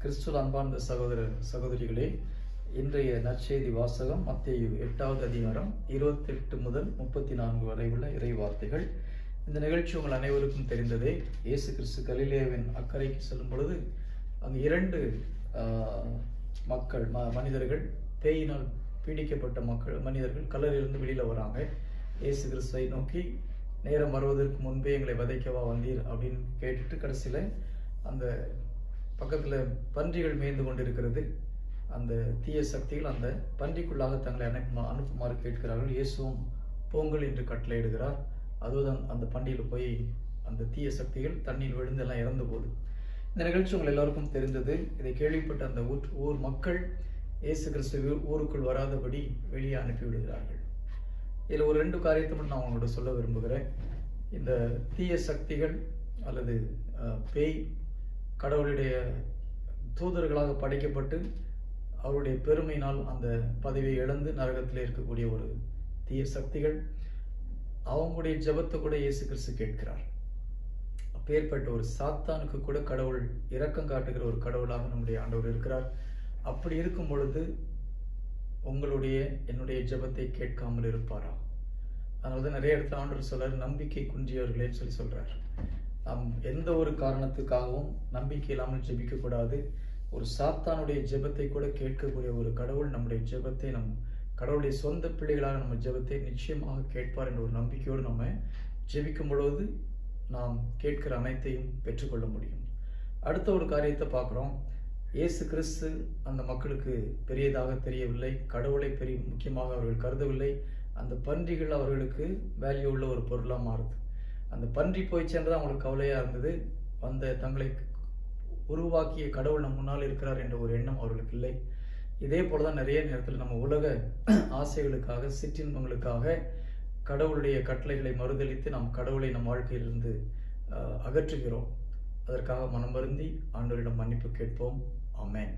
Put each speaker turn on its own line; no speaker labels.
கிறிஸ்துவ அன்பார்ந்த சகோதர சகோதரிகளே இன்றைய நற்செய்தி வாசகம் மத்திய எட்டாவது அதிகாரம் இருபத்தெட்டு முதல் முப்பத்தி நான்கு வரை உள்ள இறை வார்த்தைகள். இந்த நிகழ்ச்சி உங்கள் அனைவருக்கும் தெரிந்ததே இயேசு கிறிஸ்து கலிலேவின் அக்கறைக்கு செல்லும் பொழுது அங்கு இரண்டு மக்கள் ம மனிதர்கள் தேயினால் பீடிக்கப்பட்ட மக்கள் மனிதர்கள் கல்லறிலிருந்து வெளியில் வராங்க. இயேசு கிறிஸ்துவை நோக்கி நேரம் வருவதற்கு முன்பே எங்களை வதைக்கவா வந்தீர்? அப்படின்னு கேட்டுட்டு கடைசியில் அந்த பக்கத்தில் பன்றிகள் மேய்ந்து கொண்டிருக்கிறது. அந்த தீய சக்திகள் அந்த பன்றிக்குள்ளாக தங்களை அனுப்புமா அனுப்புமாறு கேட்கிறார்கள். இயேசுவும் பொங்கல் என்று கட்டளையிடுகிறார். அதுதான் அந்த பண்டிகையில் போய் அந்த தீய சக்திகள் தண்ணீர் விழுந்து எல்லாம் இறந்து போகுது. இந்த நிகழ்ச்சி உங்கள் எல்லாருக்கும் தெரிந்தது. இதை கேள்விப்பட்ட அந்த ஊர் ஊர் மக்கள் இயேசு கிறிஸ்து ஊருக்குள் வராதபடி வெளியே அனுப்பிவிடுகிறார்கள். இதில் ஒரு ரெண்டு காரியத்தை மட்டும் நான் உங்களோட சொல்ல விரும்புகிறேன். இந்த தீய சக்திகள் அல்லது பேய் கடவுளுடைய தூதர்களாக படைக்கப்பட்டு அவருடைய பெருமையினால் அந்த பதவியை இழந்து நரகத்தில் இருக்கக்கூடிய ஒரு தீய சக்திகள் அவங்களுடைய ஜெபத்தை கூட இயேசு கிறிஸ்து கேட்கிறார். அப்பேற்பட்ட ஒரு சாத்தானுக்கு கூட கடவுள் இரக்கம் காட்டுகிற ஒரு கடவுளாக நம்முடைய ஆண்டவர் இருக்கிறார். அப்படி இருக்கும் பொழுது உங்களுடைய என்னுடைய ஜெபத்தை கேட்காமல் இருப்பாரா? அதனால தான் நிறைய இடத்துல ஆண்டவர் சொல்றாரு நம்பிக்கை குன்றியவர்களேன்னு சொல்லி சொல்றார். நாம் எந்த ஒரு காரணத்துக்காகவும் நம்பிக்கை இல்லாமல் ஜெபிக்கக்கூடாது ஒரு சாத்தானுடைய ஜெபத்தை கூட கேட்கக்கூடிய ஒரு கடவுள் நம்முடைய ஜெபத்தை நம் கடவுளுடைய சொந்த பிள்ளைகளாக நம்ம ஜெபத்தை நிச்சயமாக கேட்பார் என்ற ஒரு நம்பிக்கையோடு நம்ம ஜெபிக்கும் பொழுது நாம் கேட்கிற அனைத்தையும் பெற்றுக்கொள்ள முடியும். அடுத்த ஒரு காரியத்தை பார்க்குறோம். இயேசு கிறிஸ்து அந்த மக்களுக்கு பெரியதாக தெரியவில்லை. கடவுளை பெரிய முக்கியமாக அவர்கள் கருதவில்லை. அந்த பன்றிகள் அவர்களுக்கு வேல்யூ உள்ள ஒரு பொருளாக மாறுது. அந்த பன்றி போய் அவங்களுக்கு கவலையாக இருந்தது. அந்த தங்களை உருவாக்கிய கடவுள் நம் முன்னால் இருக்கிறார் என்ற ஒரு எண்ணம் அவர்களுக்கு இல்லை. இதே போல தான் நிறைய நேரத்தில் நம்ம உலக ஆசைகளுக்காக சிற்றின்பங்களுக்காக கடவுளுடைய கட்டளைகளை மறுதளித்து நாம் கடவுளை நம் வாழ்க்கையிலிருந்து அகற்றுகிறோம். அதற்காக மனம் வருந்தி ஆண்டோரிடம் மன்னிப்பு கேட்போம். அமேன்